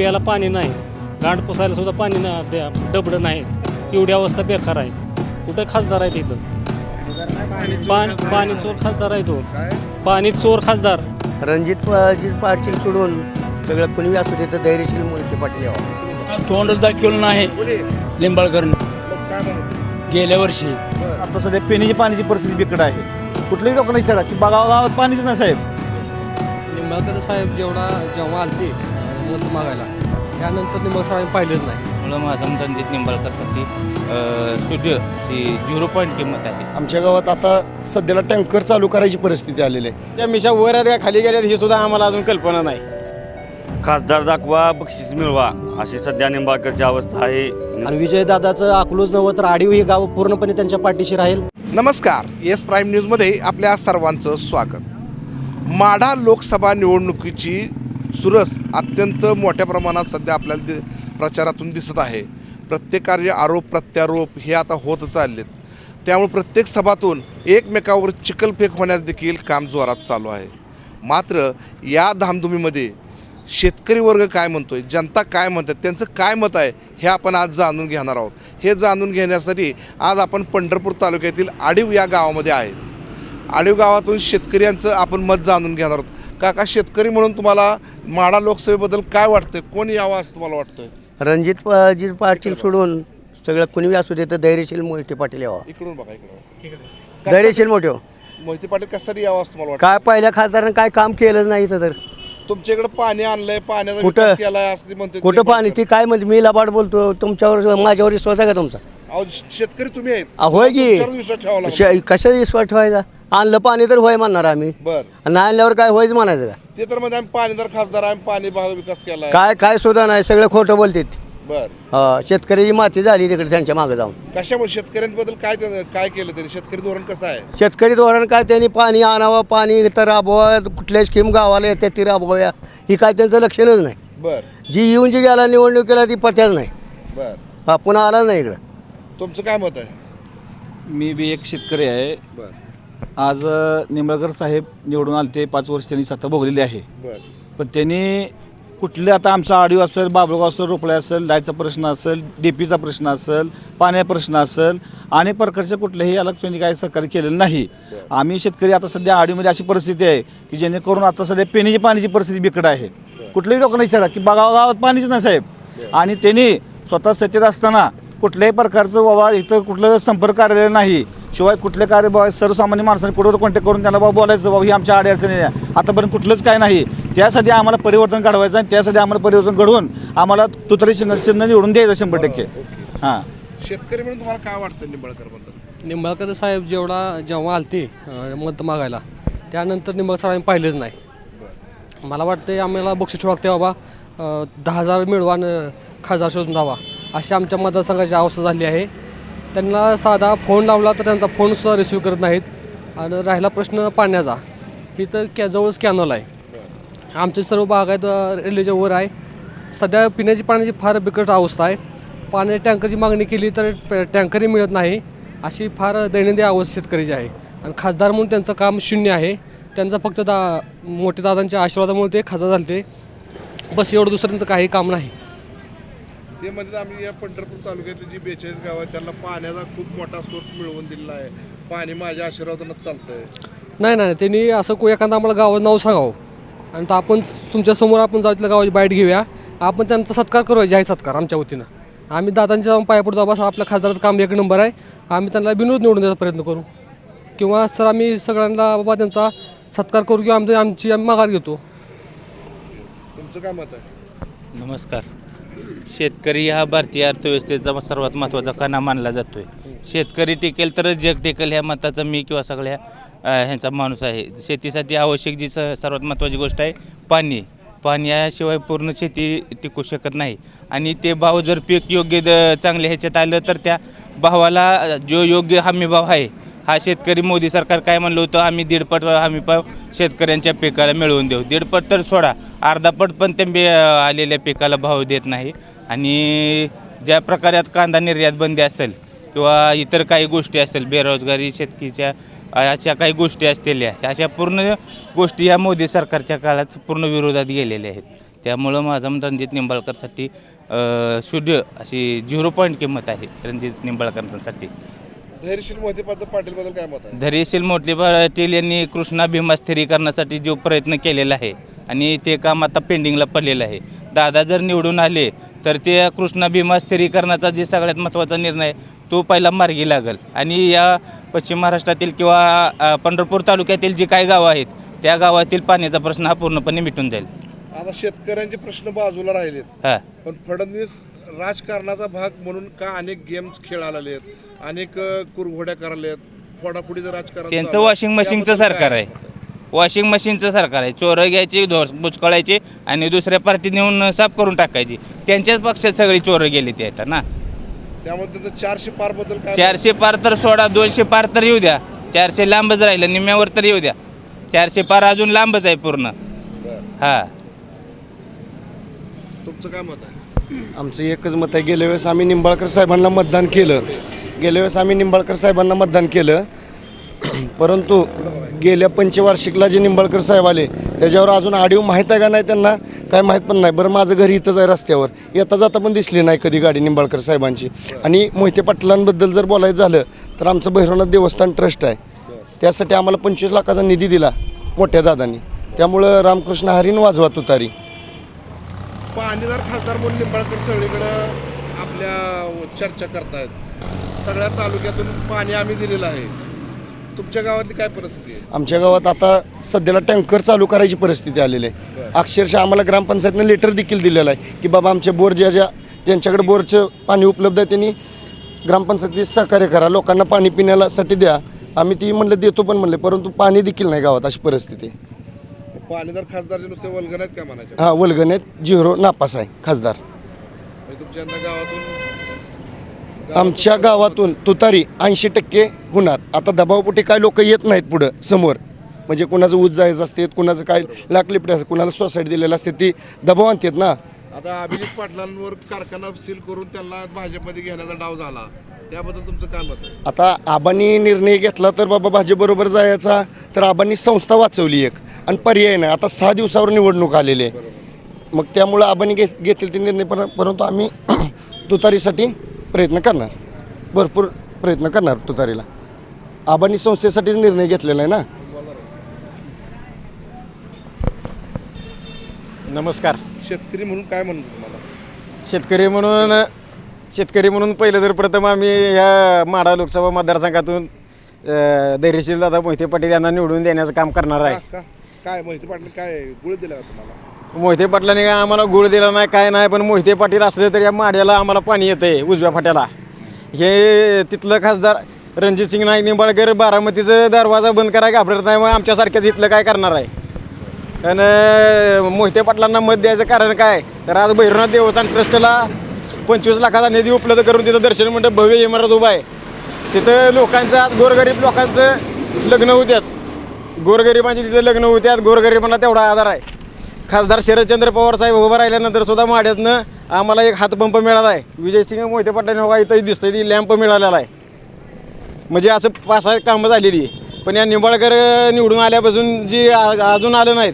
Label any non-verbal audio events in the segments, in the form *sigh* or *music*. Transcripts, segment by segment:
प्यायला पाणी नाही. गांड पुसायला सुद्धा पाणी ना द्या डबडं नाही. एवढी अवस्था बेकार आहे. कुठे खासदार आहे तिथं पाणी पाणी चोर खासदार आहे तो पाणी चोर खासदार. रणजित पाटील पाटील सोडून सगळं कुणी असू दे तर धैर्यशील मोहिते पाटील यावं. तोंडच दाखवलं नाही. लिंबाळकरनं. गेल्या वर्षी. आता सध्या पिण्याची पाण्याची परिस्थिती बिकट आहे. कुठल्याही लोकांना विचारा की बघा गावात पाणीच नाही साहेब. निंबाळकर साहेब जेवढा जेव्हा आलते मत मागायला. त्यानंतर निंबाळकर साहेब पाहिलेच नाही. मुलं माझं रणजित निंबाळकरसाठी शुद्ध अशी झिरो पॉईंट किंमत आहे. आमच्या गावात आता सध्याला टँकर चालू करायची परिस्थिती आलेली आहे. त्या मिशा वर आहेत का खाली गेल्यात हे सुद्धा आम्हाला अजून कल्पना नाही. खासदार दाखवा बक्षीस मिळवा अशी सध्या निंबाळकरची अवस्था आहे. आणि विजयदादाचं अकलूज नव्वं तर आडीव हे गाव पूर्णपणे त्यांच्या पाठीशी राहील. नमस्कार येस प्राईम न्यूजमध्ये आपल्या सर्वांचं स्वागत. माढा लोकसभा निवडणुकीची सुरस अत्यंत मोठ्या प्रमाणात सध्या आपल्याला दि प्रचारातून दिसत आहे. प्रत्येकाचे आरोप प्रत्यारोप हे आता होत चाललेत. त्यामुळे प्रत्येक सभातून एकमेकावर चिखलफेक होण्यास देखील काम जोरात चालू आहे. मात्र या धामधुमीमध्ये शेतकरी वर्ग काय म्हणतो आहे जनता काय म्हणतात त्यांचं काय मत आहे हे आपण आज जाणून घेणार आहोत. हे जाणून घेण्यासाठी आज आपण पंढरपूर तालुक्यातील आडीव या गावामध्ये आहे. आडीव गावातून शेतकऱ्यांचं आपण मत जाणून घेणार आहोत. काका शेतकरी म्हणून तुम्हाला माढा लोकसभेबद्दल काय वाटतंय? कोण यावं असं तुम्हाला वाटतंय? रणजित पाटील पाटील सोडून सगळं कुणी असू दे तर धैर्यशील मोहिते पाटील यावं. इकडून बघा इकडून धैर्यशील मोठे हो. मोहिते पाटील कशासाठी यावं असं तुम्हाला वाटतं काय पहिल्या खासदारानं काय काम केलं नाही इथं तर. तुमच्या इकडे पाणी आणलंय पाण्याचा कुठं? विकास केलाय असं ते म्हणते कुठं पाणी? ती काय म्हणते? मी लबाड बोलतो तुमच्यावर माझ्यावर विश्वास आहे का तुमचा? अहो शेतकरी तुम्ही आहेत. होय की? विश्वास ठेवावा श- विश्वास ठेवायचा? आणलं पाणी तर होय म्हणणार आम्ही. बर. नाही आणल्यावर काय होयच म्हणायचं का? ते तर म्हणजे आम्ही पाणीदार खासदार आम्ही पाणी भाग विकास केलाय. काय काय सुद्धा नाही सगळं खोटं बोलतात. बर. हा, शेतकऱ्याची माती झाली तिकडे त्यांच्या मागे जाऊन. कशामुळे? शेतकऱ्यांबद्दल काय काय केलं त्यांनी? शेतकरी धोरण कसं आहे? शेतकरी धोरण काय? त्यांनी पाणी आणावं पाणी तर राबवावं कुठल्या स्कीम गावाला येतात ती राबवाव्या ही काय त्यांचं लक्षणच नाही. बर. जी येऊन जी गेला निवडणुकीला ती पत्याच नाही. बर. हा पुन्हा आला नाही इकडं. तुमचं काय मत आहे? मी बी एक शेतकरी आहे. बर. आज अ, निंबाळकर साहेब निवडून आले ते पाच वर्ष त्यांनी सत्ता भोगलेली आहे. बर. पण त्यांनी कुठले आता आमचा आडिओ असेल बाबळगाव असेल रोपळे असेल लाईटचा प्रश्न असेल डीपीचा प्रश्न असेल पाण्याचा प्रश्न असेल अनेक प्रकारचे कुठलेही याला त्यांनी काही सहकार्य केलेलं नाही. आम्ही शेतकरी आता सध्या आडीमध्ये अशी परिस्थिती आहे की जेणेकरून आता सध्या पिण्याची पाण्याची परिस्थिती बिकट आहे. कुठल्याही लोकांना विचारा की बघा गावात पाणीच नाही साहेब. आणि त्यांनी स्वतः सत्तेत असताना कुठल्याही प्रकारचं बाबा इथं कुठलं संपर्क कार्यालय नाही. शिवाय कुठले कार्य बाबा सर्वसामान्य माणसांनी कुठं कॉन्टॅक्ट करून त्यांना बाबा बोलायचं बाबा ही आमच्या अडचणी आहे. आतापर्यंत कुठलंच काय नाही. त्यासाठी आम्हाला परिवर्तन घडवायचं आणि त्यासाठी आम्हाला परिवर्तन घडवून आम्हाला तुतरी चिन्ह चिन्ह निवडून द्यायचं शंभर टक्के. हां. शेतकरी म्हणून तुम्हाला काय वाटतं निंबाळकरबद्दल निंबाळकर साहेब जेवढा जेव्हा आलते मत मागायला त्यानंतर निंबाळकर साहेबांनी पाहिलेच नाही. मला वाटतं आम्हाला बक्षीस ठेवा लागते बाबा दहा हजार मिळवा आणि खासदार शोधून द्यावा अशी आमच्या मतदारसंघाची अवस्था झाली आहे. त्यांना साधा फोन लावला तर त्यांचा फोनसुद्धा रिसिव्ह करत नाहीत. आणि राहिला प्रश्न पाण्याचा. इथं कॅ जवळच कॅनल आहे. आमचे सर्व भाग आहेत रेल्वेच्या वर आहे. सध्या पिण्याची पाण्याची फार बिकट अवस्था आहे. पाण्याच्या टँकरची मागणी केली तर टँकरही मिळत नाही. अशी फार दैनंदिन अवस्था शेतकऱ्याची आहे. आणि खासदार म्हणून त्यांचं काम शून्य आहे. त्यांचं फक्त दा मोठे दादांच्या आशीर्वादामुळे ते खासदार झाले ते बस एवढं दुसऱ्यांचं काही काम नाही. ते म्हणजे आम्ही या पंढरपूर तालुक्यातली जी बेचाळीस गाव आहेत त्यांना पाण्याचा खूप मोठा सोर्स मिळवून दिलेला आहे. पाणी माझ्या आशीर्वादानंच चालतंय. नाही नाही त्यांनी असं को एखादं आम्हाला गावाचं नाव सांगावं. आणि तर आपण तुमच्यासमोर आपण जाऊ तिथल्या गावाची बाईट घेऊया. आपण त्यांचा सत्कार करूया जाहीर सत्कार आमच्या वतीनं. आम्ही दादांच्या जाऊन पाया पडतो बाबा आपल्या खासदाराचं काम एक नंबर आहे. आम्ही त्यांना बिनविरोध निवडून द्यायचा प्रयत्न करू. किंवा सर आम्ही सगळ्यांना बाबा त्यांचा सत्कार करू किंवा आमची आमची आम्ही माघार घेतो. तुमचं काय मत आहे? नमस्कार. शेतकरी हा भारतीय अर्थव्यवस्थेचा सर्वात महत्त्वाचा कणा मानला जातोय. शेतकरी टिकेल तरच जग टिकेल ह्या मताचा मी किंवा सगळ्या ह्यांचा माणूस आहे. शेतीसाठी आवश्यक जी स सर्वात महत्त्वाची गोष्ट आहे पाणी. पाण्याशिवाय पूर्ण शेती टिकू शकत नाही. आणि ते भाव जर पीक योग्य द चांगले ह्याच्यात आलं तर त्या भावाला जो योग्य हमी भाव आहे हा शेतकरी मोदी सरकार काय म्हणलं होतं? आम्ही दीडपट हमी भाव शेतकऱ्यांच्या पिकाला मिळवून देऊ. दीडपट तर सोडा. अर्धापट पण ते बे आलेल्या पिकाला भाव देत नाही. आणि ज्या प्रकारे आता कांदा निर्यात बंदी असेल किंवा इतर काही गोष्टी असेल बेरोजगारी शेतकीच्या अशा काही गोष्टी असलेल्या अशा पूर्ण गोष्टी या मोदी सरकारच्या काळात पूर्ण विरोधात गेलेल्या आहेत. त्यामुळं माझा रणजित निंबाळकरसाठी अ, शून्य अशी झिरो पॉईंट किंमत आहे रणजित निंबाळकरांसाठी. धैर्यशील मोहिते पाटील काय मत आहे? धैर्यशील मोठे पाटील यांनी कृष्णा भीमा स्थिरीकरणासाठी जो प्रयत्न केलेला आहे आणि ते काम आता पेंडिंगला पडलेलं आहे. दादा जर निवडून आले तर ते कृष्णा भीमा स्थिरीकरणाचा जे सगळ्यात महत्त्वाचा निर्णय तो पहिला मार्गी लागेल. आणि या पश्चिम महाराष्ट्रातील किंवा पंढरपूर तालुक्यातील जी काही गावं आहेत त्या गावातील पाण्याचा प्रश्न हा पूर्णपणे मिटून जाईल. आता शेतकऱ्यांचे प्रश्न बाजूला राहिलेत. हां. पण फडणवीस राजकारणाचा भाग म्हणून का अनेक गेम्स खेळायला आहेत अनेक कुरघोड्या करायला फोडाफोडीचं राजकारण त्यांचं. वॉशिंग मशीनचं सरकार आहे. वॉशिंग मशीनचं सरकार आहे. चोरं घ्यायची धोस बुचकळायची आणि दुसऱ्या पार्टी नेऊन साफ करून टाकायची. त्यांच्याच पक्षात सगळी चोरं गेली ते आता ना. त्यामुळे त्याचं चारशे पारबद्दल काय चारशे पार तर सोडा दोनशे पार तर येऊ द्या. चारशे लांबच राहिलं निम्म्यावर तर येऊ द्या. चारशे पार अजून लांबच आहे पूर्ण. हा. तुमचं काय मत आहे? आमचं एकच मत आहे. गेल्या वेळेस आम्ही निंबाळकर साहेबांना मतदान केलं. गेल्या वेळेस आम्ही निंबाळकर साहेबांना मतदान केलं. परंतु गेल्या पंचवार्षिकला जे निंबाळकर साहेब आले त्याच्यावर अजून आडीव माहीत आहे का नाही त्यांना? काय माहीत पण नाही. बरं माझं घर इथंच आहे रस्त्यावर. येता जाता पण दिसली नाही कधी गाडी निंबाळकर साहेबांची. आणि मोहिते पाटलांबद्दल जर बोलायचं झालं तर आमचं भैरवनाथ देवस्थान ट्रस्ट आहे. त्यासाठी आम्हाला पंचवीस लाखाचा निधी दिला मोठ्या दादांनी. त्यामुळं रामकृष्ण हरीन वाजवा तुतारी. पाणीदार खासदार म्हणून निंबाळकर सगळीकडं आपल्या चर्चा करतायत. सगळ्या तालुक्यातून पाणी आम्ही दिलेलं आहे. तुमच्या गावातली काय परिस्थिती आहे? आमच्या गावात आता सध्याला टँकर चालू करायची परिस्थिती आलेली आहे. अक्षरशः आम्हाला ग्रामपंचायतनं लेटर देखील दिलेलं आहे की बाबा आमच्या बोर ज्या ज्या ज्यांच्याकडे बोरचं पाणी उपलब्ध आहे त्यांनी ग्रामपंचायतीत सहकार्य करा. लोकांना पाणी पिण्यासाठी द्या. आम्ही ती म्हणलं देतो पण म्हणले परंतु पाणी देखील नाही गावात अशी परिस्थिती आहे. पाणीदार खासदारचे नुसते वल्गन आहेत का म्हणायचे? हा वल्गनेत झिरो नापास आहे खासदार. म्हणजे तुमच्या गावातून आमच्या गावातून तुतारी ऐंशी टक्के होणार. आता दबावपोटी काय लोक येत नाहीत पुढं समोर. म्हणजे कुणाचं ऊस जायचं असते कुणाचं काय लाख लिपडे असते कुणाला सोसायटी दिलेलं असते ती दबाव आणतात ना. आता अभिजित पाटलांवर कारखाना सील करून त्यांना भाजपमध्ये घेण्याचा डाव झाला. त्याबद्दल तुमचं काय मत आहे? आता आबांनी निर्णय घेतला तर बाबा भाजपबरोबर जायचा तर आबांनी संस्था वाचवली एक आणि पर्याय नाही. आता सहा दिवसावर निवडणूक आलेली आहे. मग त्यामुळं आबांनी घेत घेतले ते निर्णय पर परंतु आम्ही *clears throat* तुतारीसाठी प्रयत्न करणार. भरपूर प्रयत्न करणार तुतारीला. आबांनी संस्थेसाठीच निर्णय घेतलेला आहे ना? नमस्कार. शेतकरी म्हणून काय म्हणतो तुम्हाला? शेतकरी म्हणून शेतकरी म्हणून पहिलं तर प्रथम आम्ही ह्या माढा लोकसभा मतदारसंघातून अ, धैर्यशील दादा मोहिते पाटील यांना निवडून देण्याचं काम करणार आहे. का- का? काय? माहिती पाटील काय? गुळ दिला का तुम्हाला? मोहिते पाटलाने काय आम्हाला गुळ दिला नाही काय नाही पण मोहिते पाटील असले तर या माड्याला आम्हाला पाणी येतं आहे उजव्या फाट्याला. हे तिथलं खासदार रणजित सिंग नाईक निंबाळकर बारामतीचं दरवाजा बंद करायला घाबरत नाही मग आमच्यासारख्याच इथलं काय करणार आहे? आणि मोहिते पाटलांना मत द्यायचं कारण काय? तर आज भैरवनाथ देवस्थान ट्रस्टला पंचवीस लाखाचा निधी उपलब्ध करून तिथं दर्शन मंडप भव्य इमारत उभा आहे. तिथं लोकांचं आज गोरगरीब लोकांचं लग्न होत्यात गोरगरिबांची तिथं लग्न होत्यात गोरगरिबांना तेवढा आधार आहे. खासदार शरदचंद्र पवार साहेब उभं राहिल्यानंतर सुद्धा माड्यातनं आम्हाला एक हातपंप मिळाला आहे. विजयसिंग मोहिते पाटील बघा हो इथंही दिसतं ती लॅम्प मिळालेला आहे. म्हणजे असं पाच सहा कामं झालेली आहे. पण या निंबाळकर निवडून आल्यापासून जी आ- अजून आलं नाहीत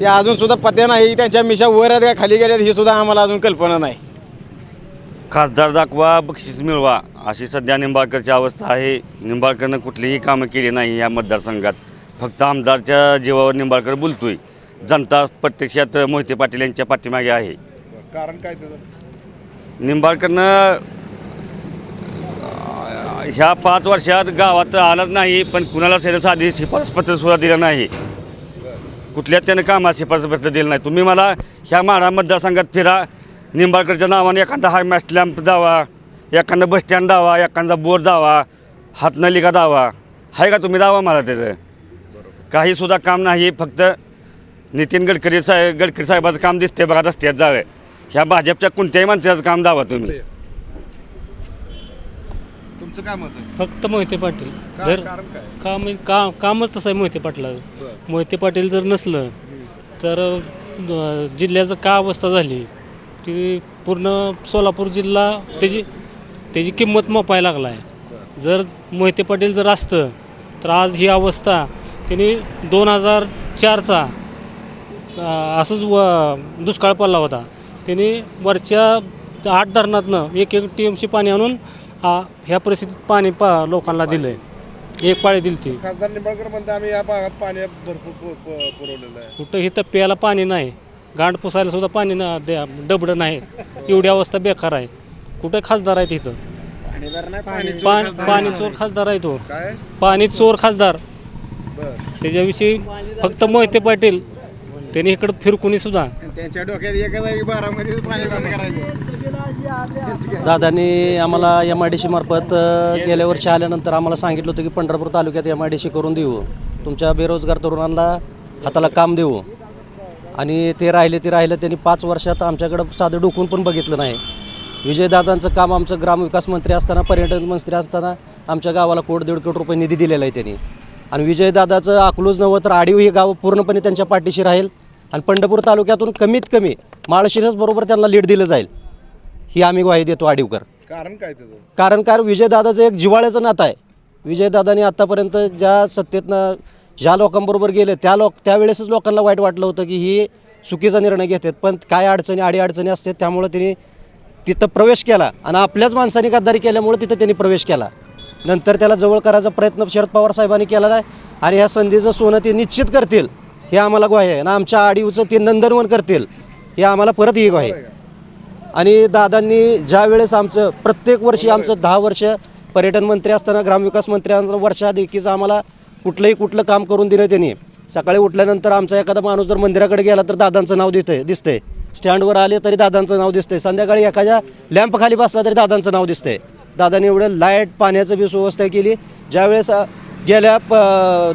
ते अजूनसुद्धा पत्या नाही त्यांच्या मिशा वर आहेत का खाली गेल्यात ही सुद्धा आम्हाला अजून कल्पना नाही. खासदार दाखवा बक्षीस मिळवा अशी सध्या निंबाळकरची अवस्था आहे. निंबाळकरनं कुठलीही कामं केली नाही या मतदारसंघात. फक्त आमदारच्या जीवावर निंबाळकर बोलतोय. जनता प्रत्यक्षात मोहिते पाटील यांच्या पाठीमागे आहे. कारण काय त्याचं? निंबाळकरनं ह्या पाच वर्षात गावात आलंच नाही पण कुणाला त्यानं साधी शिफारसपत्र सुद्धा दिलं नाही. कुठल्याच त्यानं कामात शिफारसपत्र दिलं नाही. तुम्ही मला ह्या माढा मतदारसंघात फिरा. निंबाळकरच्या नावाने एखादा हाय मॅस्ट लॅम्प दावा एखादा बस स्टँड दावा एखादा बोर दावा हातनलिका दावा. आहे का तुम्ही दावा मला त्याचं? काही सुद्धा काम नाही फक्त नितीन गडकरी साहेब गडकरी साहेबाचं काम दिसते बघा रस्त्यात जावे. ह्या भाजपच्या कोणत्याही माणसाचं काम दावा तुम्ही. तुमचं काय मत आहे फक्त मोहिते पाटील. जर कारण काय? काम का कामच तसं आहे मोहिते पाटलाचं. बरं. मोहिते पाटील जर नसलं तर अं, जिल्ह्याचं का अवस्था झाली? ती पूर्ण सोलापूर जिल्हा त्याची त्याची किंमत मोपायला लागला आहे जर मोहिते पाटील जर असतं तर आज ही अवस्था त्यांनी दोन हजार चारचा असंच व दुष्काळ पडला होता. त्यांनी वरच्या आठ धरणातनं एक एक टी एमशी पाणी आणून आ, ह्या परिस्थितीत पाणी पा लोकांना दिलं आहे एक पाळी दिली ती. खासदार निंबाळकर म्हणते आम्ही या भागात पाणी भरपूर पु- पु- पुरवलेलं आहे. कुठं इथं प्यायला पाणी नाही. गांड पुसायला सुद्धा पाणी ना द्या डबडं नाही. एवढी अवस्था बेकार आहे. कुठं खासदार आहेत इथं? पाणी पाणी चोर खासदार आहे तो. काय? पाणी चोर खासदार. बर. त्याच्याविषयी फक्त मोहिते पाटील त्यांनी इकडं फिरकुनी सुद्धा. त्यांच्या डोक्यात एकच आहे बारामध्ये पाणी बंद करायचं. दादांनी आम्हाला एम आय डी सी मार्फत गेल्या वर्षी आल्यानंतर आम्हाला सांगितलं होतं की पंढरपूर तालुक्यात एम आय डी सी करून देऊ. तुमच्या बेरोजगार तरुणांना हाताला काम देऊ. आणि ते राहिले ते राहिलं त्यांनी पाच वर्षात आमच्याकडं साधं डोकून पण बघितलं नाही. विजयदादांचं काम आमचं ग्रामविकास मंत्री असताना पर्यटन मंत्री असताना आमच्या गावाला कोट दीड कोटी रुपये निधी दिलेला आहे त्यांनी. आणि विजयदादाचं अकलूज नव्हतं तर आडीव हे गाव पूर्णपणे त्यांच्या पाठीशी राहील. आणि पंढरपूर तालुक्यातून कमीत कमी माळशिरस बरोबर त्यांना लीड दिलं जाईल. ही आम्ही ग्वाही देतो आडीवकर. कारण काय त्याचं? कारण काय विजयदादाचं एक जिव्हाळ्याचं नातं आहे. विजयदादांनी आत्तापर्यंत ज्या सत्तेतनं ज्या लोकांबरोबर गेले त्या लोक त्यावेळेसच लोकांना वाईट वाटलं होतं की ही चुकीचा निर्णय घेतात. पण काय अडचणी आडी अडचणी असतात त्यामुळं त्यांनी तिथं प्रवेश केला. आणि आपल्याच माणसांनी गद्दारी केल्यामुळे तिथं त्यांनी प्रवेश केला. नंतर त्याला जवळ करायचा प्रयत्न शरद पवार साहेबांनी केलेला आहे. आणि ह्या संधीचं सोनं ते निश्चित करतील. हे आम्हाला ग्वाही आहे. आणि आमच्या आडीवचं ते नंदनवन करतील हे आम्हाला परत ही ग्वाही आहे. आणि दादांनी ज्या वेळेस आमचं प्रत्येक वर्षी आमचं दहा वर्ष पर्यटन मंत्री असताना ग्रामविकास मंत्र्यांचं वर्षादेखीच आम्हाला कुठलंही कुठलं काम करून दिलं त्यांनी. सकाळी उठल्यानंतर आमचा एखादा माणूस जर मंदिराकडे गेला तर दादांचं नाव दिसतंय दिसतंय. स्टँडवर आले तरी दादांचं नाव दिसतंय. संध्याकाळी एखाद्या लॅम्पखाली बसला तरी दादांचं नाव दिसतंय. दादाने एवढं लाइट पाण्याचं बी सुव्यवस्था केली. ज्यावेळेस गेल्या प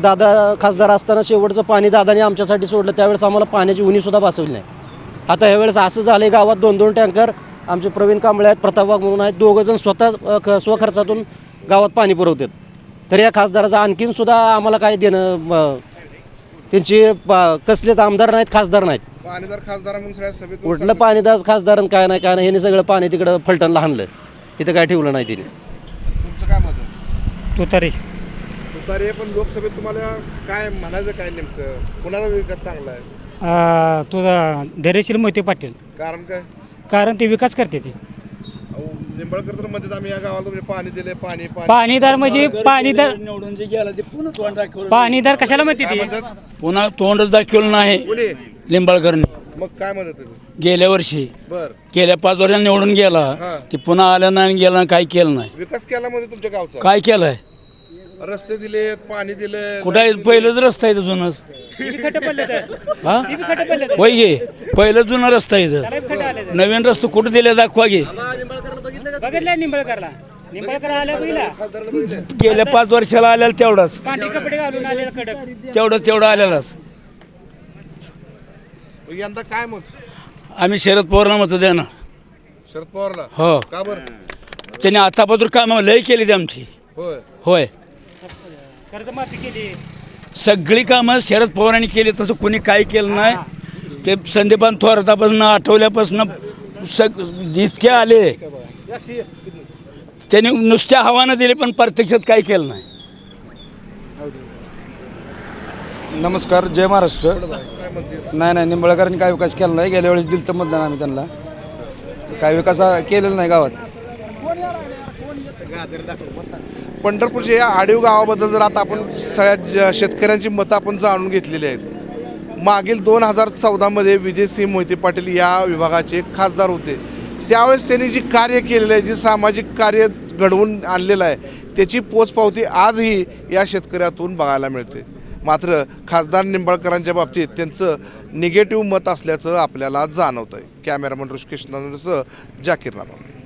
दादा खासदार असताना शेवटचं पाणी दादाने आमच्यासाठी सोडलं त्यावेळेस आम्हाला पाण्याची उणीसुद्धा भासवली नाही. आता ह्यावेळेस असं झालं आहे गावात दोन दोन टँकर आमचे प्रवीण कांबळे आहेत प्रताप वाघ म्हणून आहेत दोघंजण स्वतः ख स्वखर्चातून गावात पाणी पुरवतात. तर या खासदाराचं आणखीन सुद्धा आम्हाला काय देणं त्यांची प- कसलेच आमदार नाहीत खासदार नाहीत. पाणीदार खासदार म्हणून कुठलं पाणीदास खासदार आणि काय नाही काय नाही ह्यांनी सगळं पाणी तिकडं फलटणला हाणलं इथं काय ठेवलं नाही तिने तुमचं काय मत तुतारी तुतारे पण लोकसभेत तुम्हाला काय म्हणायचं काय नेमकं? कुणाचा विकास चांगला आहे? तुझा धैर्यशील मोहिते पाटील. कारण काय? कारण ते विकास करते ते. अहो, निंबाळकर तर म्हणतात आम्ही या गावाला म्हणजे पाणी दिले पाणी पाणी. पाणीदार म्हणजे पाणीदार निवडून जे गेला ते पुन्हा तोंड दाखवलं? पाणीदार कशाला म्हणते काय ते? म्हणतात? पुन्हा तोंडच दाखवलं नाही. कोणी? लिंबाळकरने मग काय म्हणत गेल्या वर्षी. बर. गेल्या पाच वर्षांनी निवडून हा. गेला ते पुन्हा आला नाही गेला नाही, काय केलं नाही. विकास केला म्हणजे तुमच्या गावचा? काय केलंय? रस्ते दिलेत पाणी दिले कुठं आहे? पहिलंच रस्ता आहे जुनच हा? होय पहिलं जुना रस्ता आहे इथं. नवीन रस्ता कुठं दिले? दाखवा गे बघितलं निंबळकरला. निंबळकर? गेल्या पाच वर्षाला आलेला तेवढाच. पांढरे कपडे घालून आलेला कडक. तेवढंच तेवढं आलेलाच. मग यंदा काय मग? आम्ही शरद पवारला मत देणार. शरद पवारला? हो. का बर? त्यांनी आतापासून कामं लय केली ती आमची. होय. होय. कर्जमाफी केली. सगळी कामं शरद पवारांनी केली तसं कोणी काही केलं नाही. ते संदीपान थोरातापासून आठवल्यापासून सग जितके आले त्यांनी नुसत्या हवानं दिले पण प्रत्यक्षात काही केलं नाही. नमस्कार जय महाराष्ट्र. काय नाही नाही निंबाळकरांनी काय विकास केला नाही गेल्या वेळेस दिलं तर मतदान आम्ही त्यांना. काय विकास केलेला नाही गावात. पंढरपूरच्या या आडीव गावाबद्दल जर आता आपण सगळ्या शेतकऱ्यांची मतं आपण जाणून घेतलेली आहेत मागील दोन हजार चौदामध्ये विजयसिंह मोहिते पाटील या विभागाचे खासदार होते. त्यावेळेस त्यांनी जी कार्य केलेलं आहे जी सामाजिक कार्य घडवून आणलेलं आहे त्याची पोचपावती आजही या शेतकऱ्यातून बघायला मिळते. मात्र खासदार निंबाळकरांच्या बाबतीत त्यांचं निगेटिव्ह मत असल्याचं आपल्याला जाणवतं आहे कॅमेरामन ऋषिकेश नंदसह जाकीर नामा